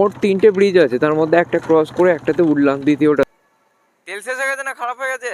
মোট তিনটে ব্রিজ আছে। তার মধ্যে একটা ক্রস করে একটাতে উঠলাম দ্বিতীয়টা তেল শেষ হয়ে গেছে না খারাপ হয়ে গেছে?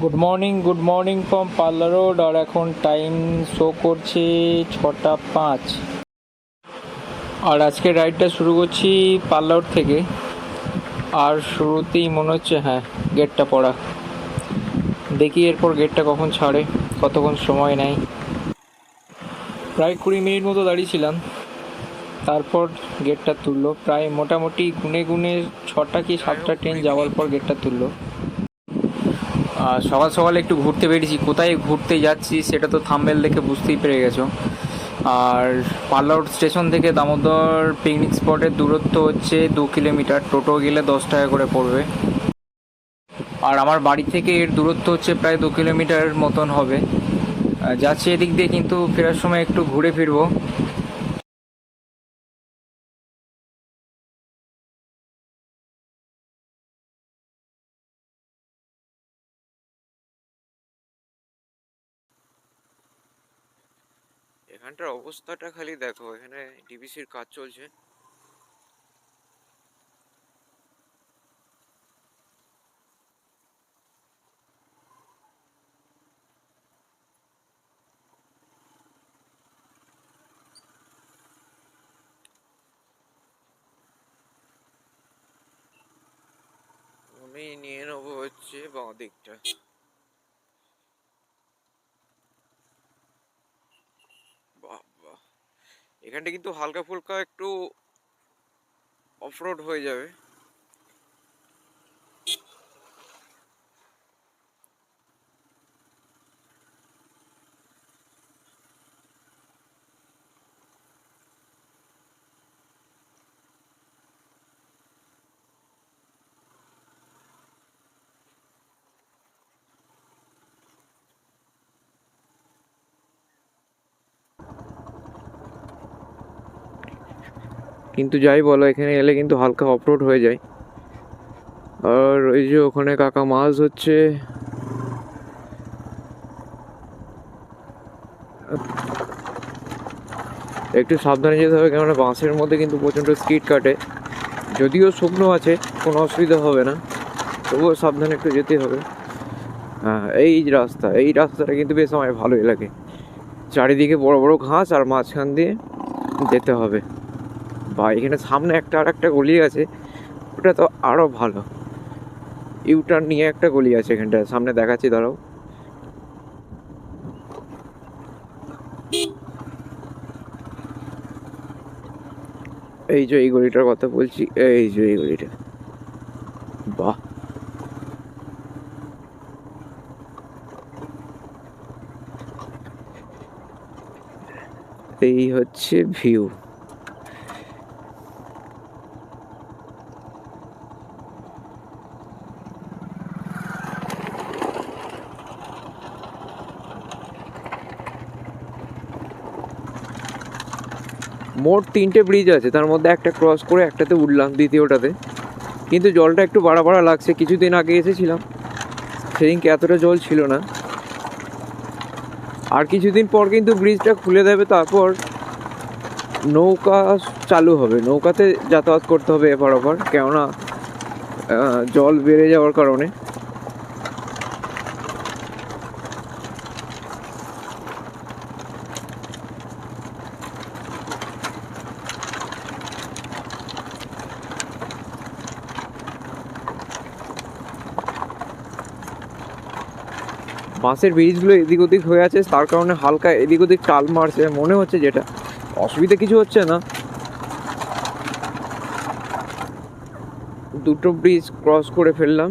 Good morning good morning from parlour road আর এখন টাইম শো করছে ছটা পাঁচ। আর আজকে রাইডটা শুরু করছি পার্লার রোড থেকে। আর শুরুতেই মনে হচ্ছে হ্যাঁ গেটটা পড়া। দেখি এরপর গেটটা কখন ছাড়ে, কতক্ষণ সময় নেয়। প্রায় কুড়ি মিনিট মতো দাঁড়িয়েছিলাম। তারপর গেটটা তুললো। প্রায় মোটামুটি গুনে গুনে ছটা কি সাতটা ট্রেন যাওয়ার পর গেটটা তুললো। আর সকাল সকালে একটু ঘুরতে বেরিয়েছি। কোথায় ঘুরতে যাচ্ছি সেটা তো থাম্বেল দেখে বুঝতেই পেরে গেছো। আর পার্লাউট স্টেশন থেকে দামোদর পিকনিক স্পটের দূরত্ব হচ্ছে দু কিলোমিটার। টোটো গেলে দশ টাকা করে পড়বে। আর আমার বাড়ি থেকে এর দূরত্ব হচ্ছে প্রায় দু কিলোমিটার মতন হবে। যাচ্ছি এদিক দিয়ে কিন্তু ফেরার সময় একটু ঘুরে ফিরবো। এখানটার অবস্থাটা খালি দেখো, এখানে ডিবিসির কাজ চলছে। আমি নিয়ে নেব হচ্ছে বাঁ দিকটা এখানটা কিন্তু হালকা ফুলকা একটু অফরোড হয়ে যাবে। কিন্তু যাই বলো, এখানে এলে কিন্তু হালকা অফরোড হয়ে যায়। আর ওই যে ওখানে কাকা মাছ হচ্ছে একটু সাবধানে যেতে হবে, কেননা বাঁশের মধ্যে কিন্তু প্রচণ্ড স্কিট কাটে। যদিও শুকনো আছে, কোনো অসুবিধা হবে না। তবুও সাবধানে একটু যেতে হবে। হ্যাঁ এই রাস্তা, এই রাস্তাটা কিন্তু বেশ আমার ভালোই লাগে। চারিদিকে বড় বড় ঘাস আর মাঝখান দিয়ে যেতে হবে। বা এখানে সামনে একটা আর একটা গলি আছে, ওটা তো আরও ভালো। ইউটার্ন নিয়ে একটা গলি আছে এখানটা, সামনে দেখাচ্ছি, দাঁড়াও। এই যে এই গলিটার কথা বলছি, এই যে এই গলিটা। বাহ। এই হচ্ছে ভিউ মোট তিনটে ব্রিজ আছে। তার মধ্যে একটা ক্রস করে একটাতে উঠলাম দ্বিতীয়টাতে। কিন্তু জলটা একটু বাড়া বাড়া লাগছে, কিছুদিন আগে এসেছিলাম। সেদিনকে এতটা জল ছিল না। আর কিছুদিন পর কিন্তু ব্রিজটা খুলে দেবে, তারপর নৌকা চালু হবে। নৌকাতে যাতায়াত করতে হবে এপার ওপার। কেননা জল বেড়ে যাওয়ার কারণে। বাঁশের ব্রিজগুলো এদিক ওদিক হয়ে আছে, তার কারণে হালকা এদিক ওদিক টাল মারছে, মনে হচ্ছে যেটা। অসুবিধা কিছু হচ্ছে না। দুটো ব্রিজ ক্রস করে ফেললাম।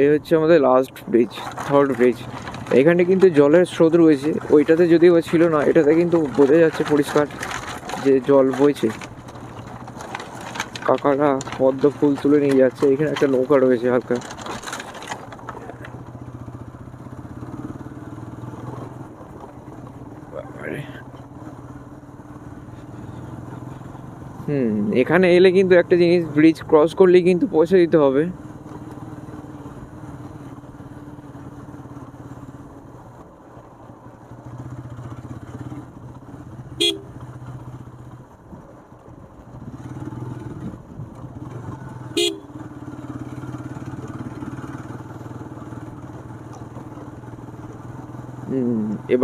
এই হচ্ছে আমাদের লাস্ট ব্রিজ থার্ড ব্রিজ এখানে কিন্তু জলের স্রোত রয়েছে, ওইটাতে যদিও ছিল না, এটাতে কিন্তু বোঝা যাচ্ছে পরিষ্কার। যে জল বইছে। কাকারা পদ্ম ফুল তুলে নিয়ে যাচ্ছে। এখানে একটা নৌকা রয়েছে হালকা। হুম, এখানে এলে কিন্তু একটা জিনিস ব্রিজ ক্রস করলেই কিন্তু পয়সা দিতে হবে।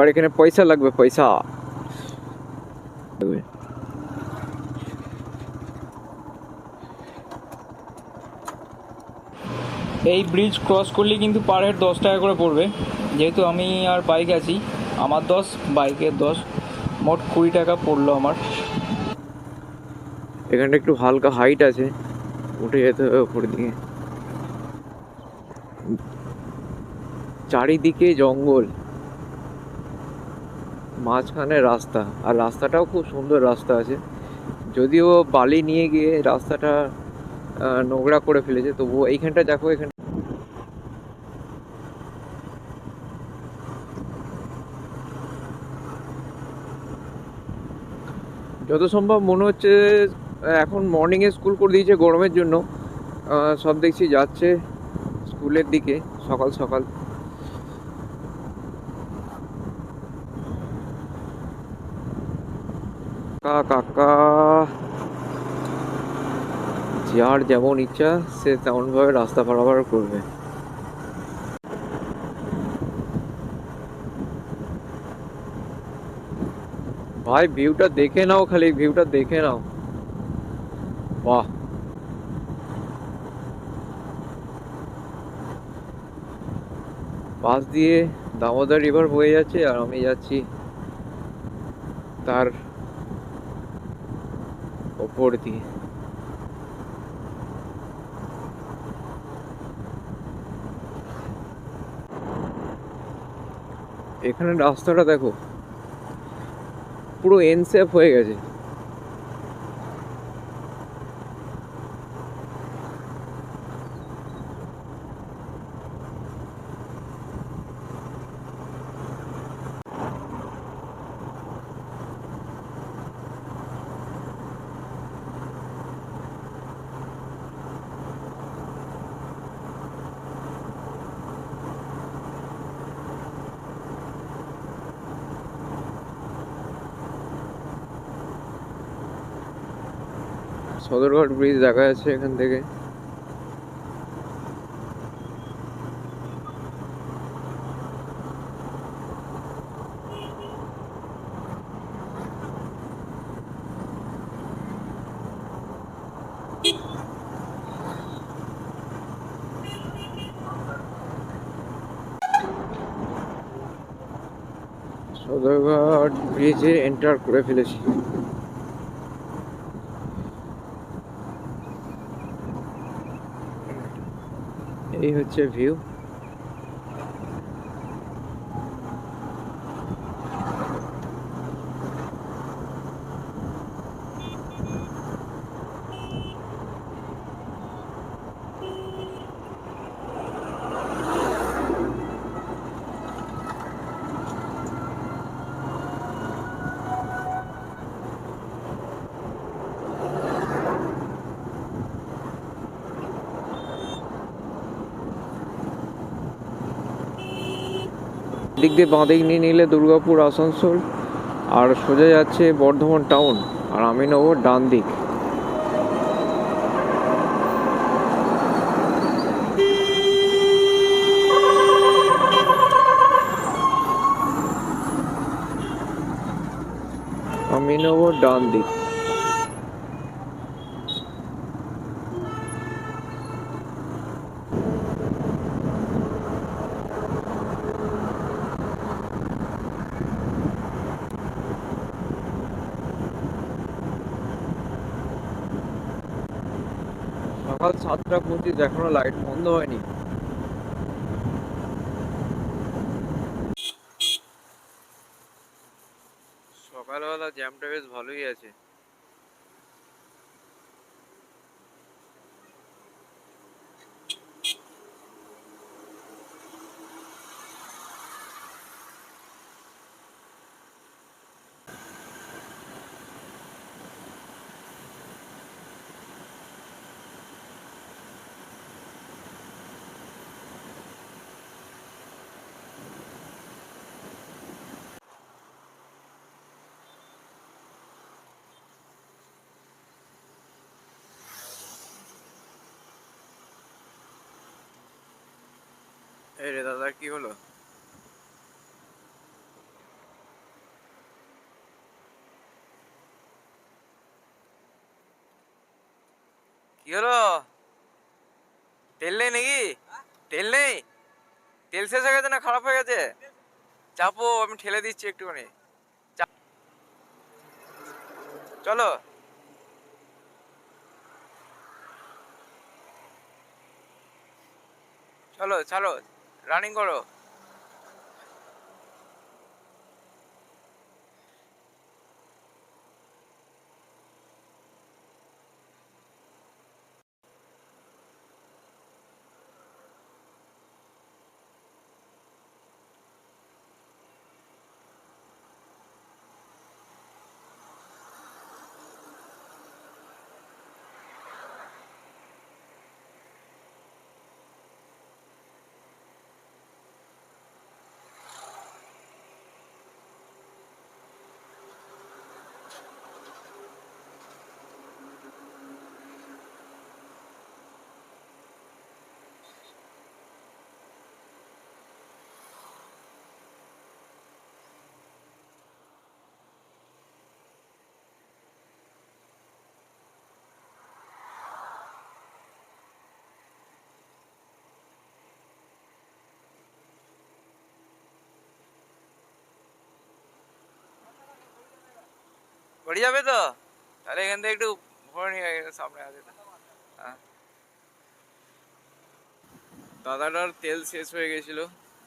এবার এখানে পয়সা লাগবে পয়সা। এই ব্রিজ ক্রস করলে কিন্তু পার হেড দশ টাকা করে পড়বে। যেহেতু আমি আর বাইক আছি আমার দশ বাইকের দশ মোট কুড়ি টাকা পড়ল আমার। এখানটা একটু হালকা হাইট আছে উঠে যেতে হবে উপরের দিকে চারিদিকে জঙ্গল। মাঝখানে রাস্তা, আর রাস্তাটাও খুব সুন্দর রাস্তা আছে। যদিও বালি নিয়ে গিয়ে রাস্তাটা নোংরা করে ফেলেছে তবুও এইখানটা দেখো, এখানে যত সম্ভব মনে হচ্ছে, এখন মর্নিংয়ে স্কুল করে দিয়েছে গরমের জন্য। সব দেখছি যাচ্ছে স্কুলের দিকে, সকাল সকাল। কাকা কাকা। যার যেমন ইচ্ছা, সে তেমনভাবে রাস্তা পারাপার করবে। ভাই ভিউটা দেখে নাও খালি ভিউটা দেখে নাও। বাহ। পাশ দিয়ে দামোদর রিভার বয়ে যাচ্ছে আর আমি যাচ্ছি তার ওপর দিয়ে। এখানে রাস্তাটা দেখো পুরো এনসেফ হয়ে গেছে। সদরঘাট ব্রিজ দেখা যাচ্ছে এখান থেকে। সদরঘাট ব্রিজে এন্টার করে ফেলেছি। এই হচ্ছে ভিউ দিক দিয়ে বাঁদিক নিয়ে নিলে দুর্গাপুর, আসানসোল আর সোজা যাচ্ছে বর্ধমান টাউন আর আমি নেব ডান দিক। আমি নেব ডান দিক। সকাল সাতটা পঁচিশ এখনও লাইট বন্ধ হয়নি। সকালবেলা জ্যামটা বেশ ভালোই আছে। এই দাদা, কি হলো? কি হলো? তেল নেই নাকি? তেল নেই? তেল শেষ হয়ে গেছে না খারাপ হয়ে গেছে? চাপো, আমি ঠেলে দিচ্ছি একটুখানি। চলো। চলো চলো। রানিং করো। পড়ে যাবে তো? তাহলে এখান থেকে একটু সামনে আছে। হ্যাঁ। দাদাটার তেল শেষ হয়ে গেছিল।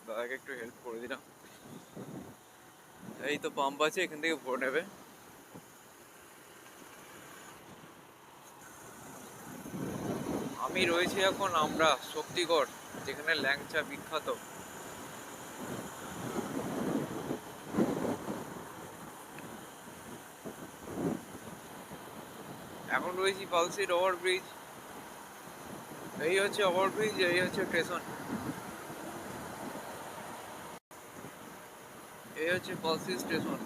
দাদাকে একটু হেল্প করে দিলাম। এই তো পাম্প আছে, এখান থেকে ভরে নেবে। আমি রয়েছি এখন আমরা শক্তিগড়, যেখানে ল্যাংচা বিখ্যাত এখন রয়েছি পালসির ওভার ব্রিজ এই হচ্ছে ওভার ব্রিজ এই হচ্ছে স্টেশন। এই হচ্ছে পালসি স্টেশন।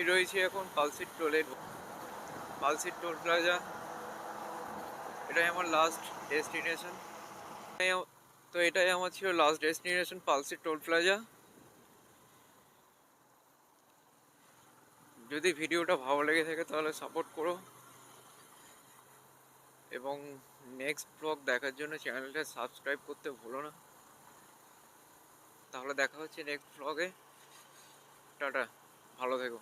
আমি রয়েছি এখন পালসির টোলের পালসির টোল প্লাজা। এটাই আমার লাস্ট ডেস্টিনেশন তো এটাই আমার ছিল লাস্ট ডেস্টিনেশন পালসির টোল প্লাজা। যদি ভিডিওটা ভালো লেগে থাকে তাহলে সাপোর্ট করো। এবং নেক্সট ব্লগ দেখার জন্য চ্যানেলটা সাবস্ক্রাইব করতে ভুলো না। তাহলে দেখা হচ্ছে নেক্সট ব্লগে টাটা, ভালো থেকো।